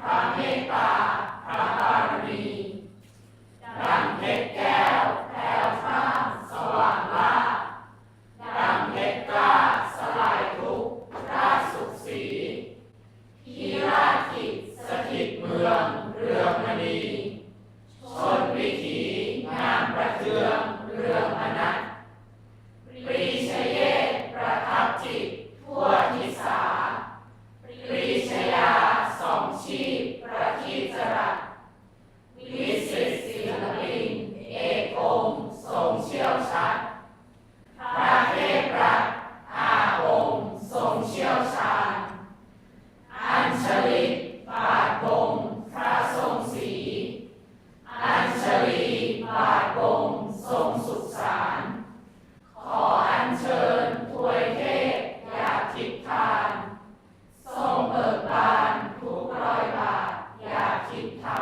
พระเมตตาพระบารมีดังเพชรแก้วแผ่วพร่าสว่างล่าดังเพชรกล้าสลายทุกข์ราสุขสีพีราชิจสถิตเมืองเรืองมณี อัญชลิตบาทบงพระทรงสีอัญชลีบาทบงทรงสุขสารขออัญเชิญถวยเทพยาทิพทาน ทรงเบิกบานถูกรอยบาทยาทิพทาน